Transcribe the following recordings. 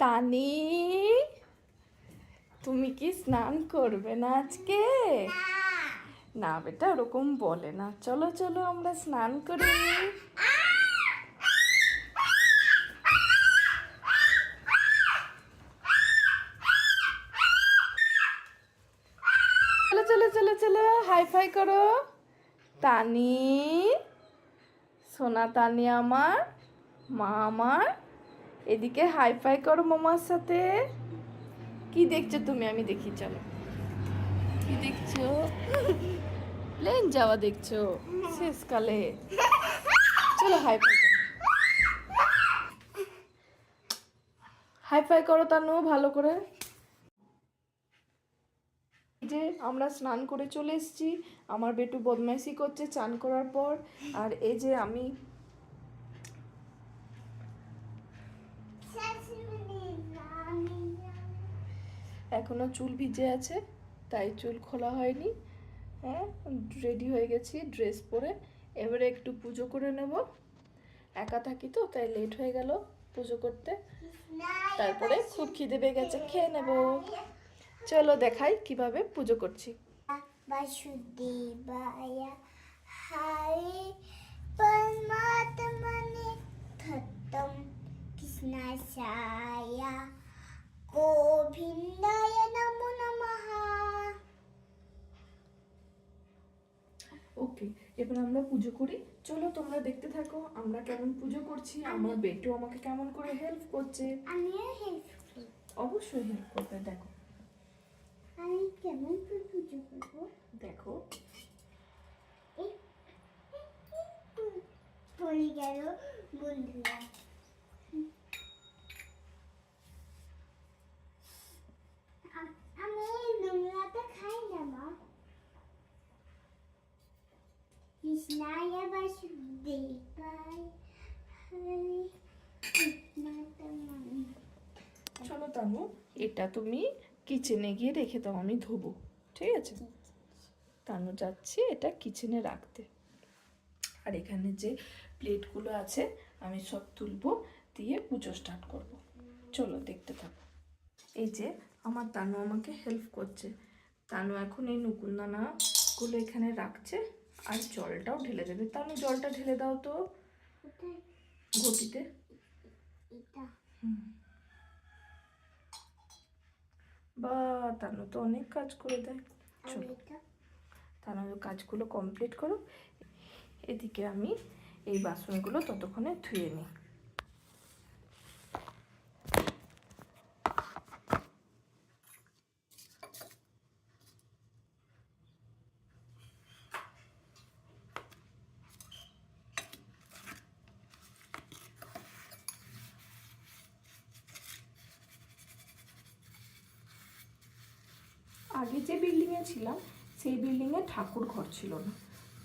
তানি, তুমি কি স্নান করবে না আজকে? না বেটা, ওরকম বলে না। চলো চলো, আমরা স্নান করি। চলো চলো চলো চলো হাই ফাই করো। তানি, সোনা তানি আমার, মা আমার। এদিকে হাই ফাই করো মামার সাথে। কি দেখছ তুমি? আমি দেখি, চলো। কি দেখছ? প্লেন যাওয়া দেখছ? শেষকালে। চলো হাই ফাই হাই ফাই করো তানু, ভালো করে। যে আমরা স্নান করে চলে এসেছি। আমার বেটু বদমাইশি করছে চান করার পর। আর এই যে আমি এখনো চুল ভিজে আছে তাই চুল খোলা হয়নি হ্যাঁ রেডি হয়ে গেছি ড্রেস পরে এবারে একটু পুজো করে নেব একা থাকি তো তাই লেট হয়ে গেল পুজো করতে তারপরে খুব খিদে পেয়ে গেছে খেয়ে নেব চলো দেখাই কিভাবে পুজো করছি वासुदेवाय हरे परमात्मने थत्तं कृष्णाचार्य গোবিন্দায় নমো নমঃ ওকে এবার আমরা পুজো করি চলো তোমরা দেখতে থাকো আমরা কেমন পুজো করছি আমার বেটু আমাকে কেমন করে হেল্প করছে আমিও হেল্প অবশ্যই হেল্প করবে দেখো আমি কেমন দেখো পড়ে গেল বন্ধুরা এটা তুমি কিচেনে গিয়ে রেখে দাও আমি ধোবো। ঠিক আছে? তানু যাচ্ছি এটা কিচেনে রাখতে। আর এখানে যে প্লেটগুলো আছে আমি সব তুলবো দিয়ে পুজো স্টার্ট করব। চলো দেখতে থাকো। এই যে আমার তানু আমাকে হেল্প করছে। তানু এখন এই নুকুলদানাগুলো এখানে রাখছে আর জলটাও ঢেলে দেবে। তানু জলটা ঢেলে দাও তো। ঘটিতে। হুম। বা তানু তো অনেক কাজ করে দেয়। চলো। তানু কাজগুলো কমপ্লিট করো। এদিকে আমি এই বাসনগুলো ততক্ষণে ধুয়ে নিই। আগে যে বিল্ডিংয়ে ছিলাম, সেই বিল্ডিংয়ে ঠাকুর ঘর ছিল না।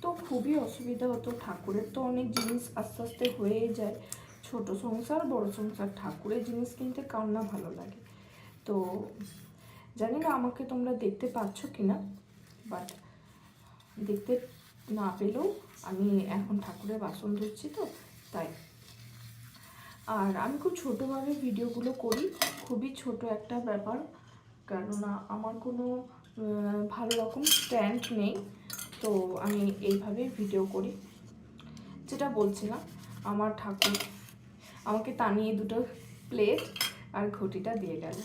তো খুবই অসুবিধা হতো, ঠাকুরের তো অনেক জিনিস আস্তে আস্তে হয়েই যায়। ছোট সংসার, বড় সংসার, ঠাকুরের জিনিস কিনতে কার না ভালো লাগে। তো জানি না আমাকে তোমরা দেখতে পাচ্ছ কি না বাট দেখতে না পেলেও আমি এখন ঠাকুরের বাসন ধুচ্ছি তো, তাই। আর আমি খুব ছোটোভাবে ভিডিওগুলো করি, খুবই ছোট একটা ব্যাপার। কেননা আমার কোনো ভালো রকম স্ট্যান্ড নেই। তো আমি এইভাবে ভিডিও করি। যেটা বলছিলাম আমার ঠাকুর আমাকে তানিয়ে দুটো প্লেট আর ঘটিটা দিয়ে গেল।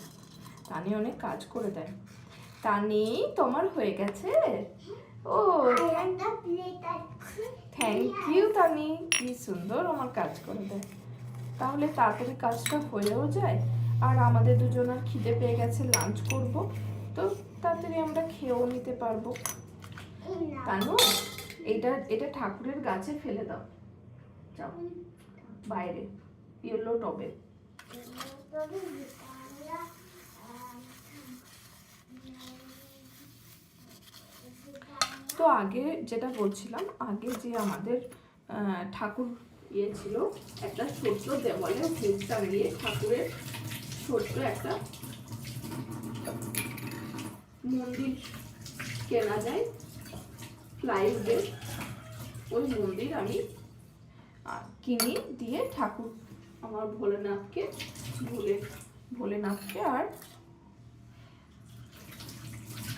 টানি অনেক কাজ করে দেয়। টানি তোমার হয়ে গেছে? ও থ্যাংক ইউ তানি কি সুন্দর আমার কাজ করে দেয়। তাহলে তাড়াতাড়ি কাজটা হয়েও যায়। আর আমাদের দুজনের খিদে পেয়ে গেছে লাঞ্চ করব। তো তাড়াতাড়ি আমরা খেয়েও নিতে পারব। এই না তানু এটা এটা ঠাকুরের গাছে ফেলে দাও। বাইরে ইয়েলো টবে তো আগে যেটা বলছিলাম, আগে যে আমাদের ঠাকুর ইয়ে ছিল, একটা ছোট্ট দেওয়ালে ভোগ টাঙিয়ে ঠাকুরের ছোট্ট একটা মন্দির কেনা যায় প্লাইউডের ওই মন্দির আমি কিনি দিয়ে ঠাকুর, আমার ভোলেনাথকে, ভুলে, ভোলেনাথকে আর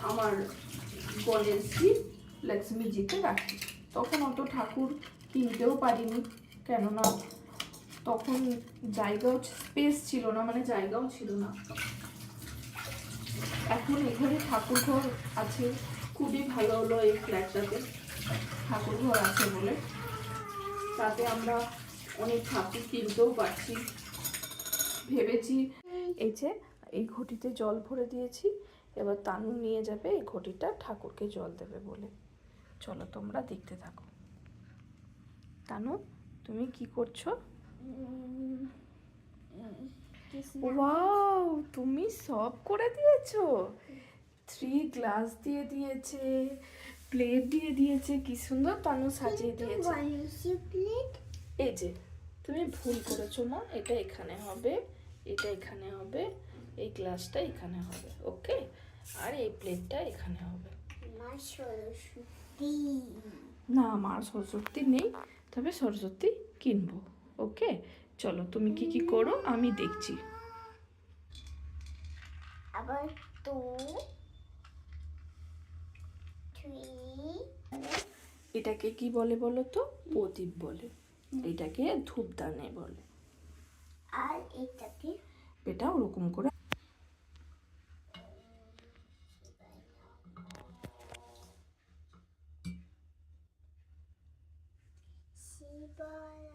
আমার গণেশজি লক্ষ্মীজিকে রাখি। তখন অত ঠাকুর কিনতেও পারিনি, কেননা তখন জায়গাও স্পেস ছিল না মানে জায়গাও ছিল না। এখন এখানে ঠাকুর ঘর আছে, খুবই ভালো হলো এই ফ্ল্যাটটাতে ঠাকুর ঘর আছে বলে। তাতে আমরা অনেক ঠাকুর কিনতেও পারছি। ভেবেছি এই যে, এই ঘটিতে জল ভরে দিয়েছি, এবার তানু নিয়ে যাবে এই ঘটিটা, ঠাকুরকে জল দেবে বলে। চলো তোমরা দেখতে থাকো। তানু, তুমি কি করছ? ওয়াও তুমি সব করে দিয়েছ। থ্রি গ্লাস দিয়ে দিয়েছে প্লেট দিয়ে দিয়েছে কি সুন্দর তানু সাজিয়ে দিয়েছে। এই যে তুমি ভুল করেছ মা এটা এখানে হবে এটা এখানে হবে এই গ্লাসটা এখানে হবে ওকে? আর এই প্লেটটা এখানে হবে। না আমার সরস্বতী নেই তবে সরস্বতী কিনবো। ওকে? চলো তুমি কি কি করো? আমি দেখছি। আবার টু এটাকে কি বলে বলো তো? প্রদীপ বলে। এটাকে ধূপদানে বলে। আর এটাকে এটা ওরকম করে শিবায়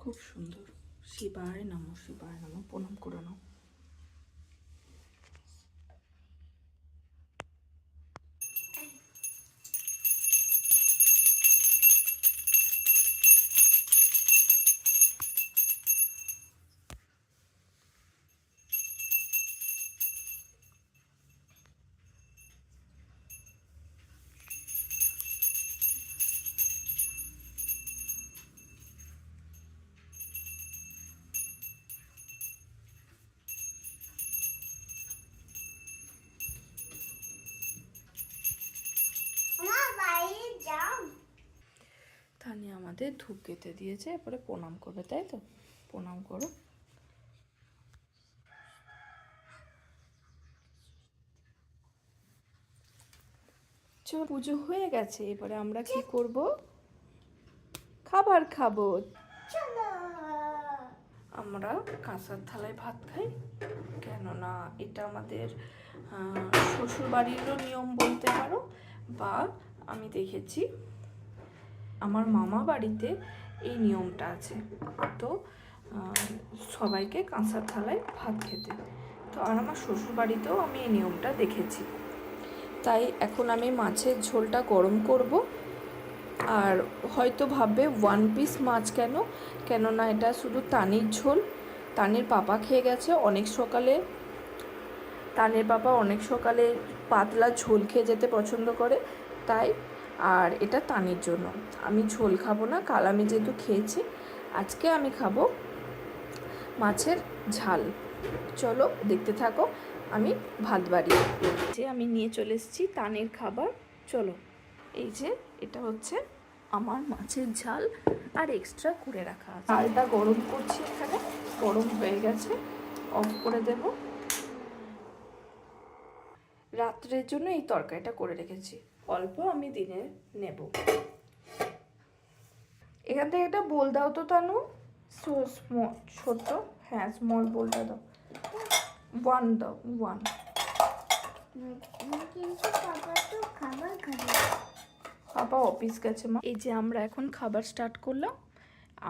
খুব সুন্দর। শিবায় নমো শিবায় নমো প্রণাম করে নাও। আমাদের ধূপ কেটে দিয়েছে এরপরে প্রণাম করবে তাই তো? প্রণাম করো। চল পুজো হয়ে গেছে এবারে আমরা কি করব? খাবার খাব। আমরা কাঁসার থালায় ভাত খাই কেননা এটা আমাদের শ্বশুর বাড়িরও নিয়ম বলতে পারো বা আমি দেখেছি আমার মামা বাড়িতে এই নিয়মটা আছে। তো সবাইকে কাঁসার থালায় ভাত খেতে। তো আর আমার শ্বশুর বাড়িতেও আমি এই নিয়মটা দেখেছি। তাই এখন আমি মাছের ঝোলটা গরম করব। আর হয়তো ভাববে ওয়ান পিস মাছ কেন? কেননা এটা শুধু তানির ঝোল। তানির পাপা খেয়ে গেছে অনেক সকালে। তানের পাপা অনেক সকালে পাতলা ঝোল খেয়ে যেতে পছন্দ করে। তাই আর এটা তানির জন্য। আমি ঝোল খাব না, কাল আমি যেহেতু খেয়েছি, আজকে আমি খাব মাছের ঝাল। চলো দেখতে থাকো, আমি ভাত বাড়ি। যে আমি নিয়ে চলে এসেছি তানের খাবার। চলো, এই যে এটা হচ্ছে আমার মাছের ঝাল। আর এক্সট্রা করে রাখা আছে। ঝালটা গরম করছি এখানে, গরম হয়ে গেছে অফ করে দেব। রাত্রের জন্য এই তরকারিটা করে রেখেছি। অল্প আমি দিনে নেব। এখান থেকে একটা বোল দাও তো তানু। স্মল ছোট হ্যাঁ স্মল বোলটা দাও। ওয়ান দাও ওয়ান কিন্তু বাবা তো খাবার খাবে পাপা অফিস গেছে মা। এই যে আমরা এখন খাবার স্টার্ট করলাম।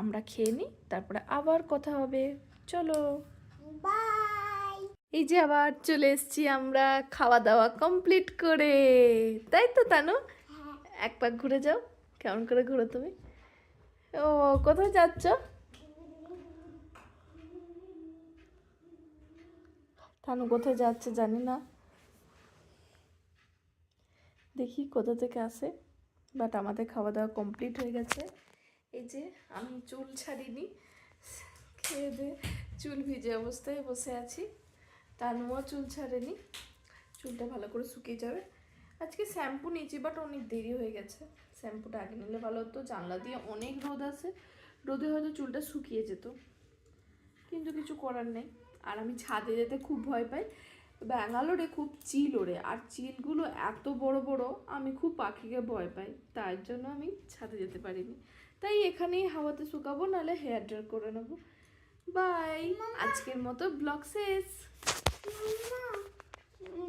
আমরা খেয়ে নিই তারপরে আবার কথা হবে। চলো। বাই এই যে আবার চলে এসেছি আমরা খাওয়া দাওয়া কমপ্লিট করে। তাই তো, তানু? এক পাক ঘুরে যাও। কেমন করে ঘুরো তুমি? ও, কোথায় যাচ্ছ? তানু, কোথায় যাচ্ছে জানি না। দেখি কোথা থেকে আসে। বাট আমাদের খাওয়া দাওয়া কমপ্লিট হয়ে গেছে। এই যে আমি চুল ছাড়িনি। খেয়ে দিয়ে চুল ভিজে অবস্থায় বসে আছি। তানুও চুল ছাড়েনি। চুলটা ভালো করে শুকিয়ে যাবে। আজকে শ্যাম্পু নিয়েছি বাট অনেক দেরি হয়ে গেছে। শ্যাম্পুটা আগে নিলে ভালো হতো জানলা দিয়ে অনেক রোদ আছে। রোদে হয়তো চুলটা শুকিয়ে যেত। কিন্তু কিছু করার নেই। আর আমি ছাদে যেতে খুব ভয় পাই। ব্যাঙ্গালোরে খুব চিল ওড়ে আর চিলগুলো এত বড় বড় আমি খুব পাখিকে ভয় পাই। তার জন্য আমি ছাদে যেতে পারিনি। তাই এখানেই হাওয়াতে শুকাবো নাহলে হেয়ার ড্রাই করে নেব। বাই আজকের মতো ব্লগ শেষ। 妈妈你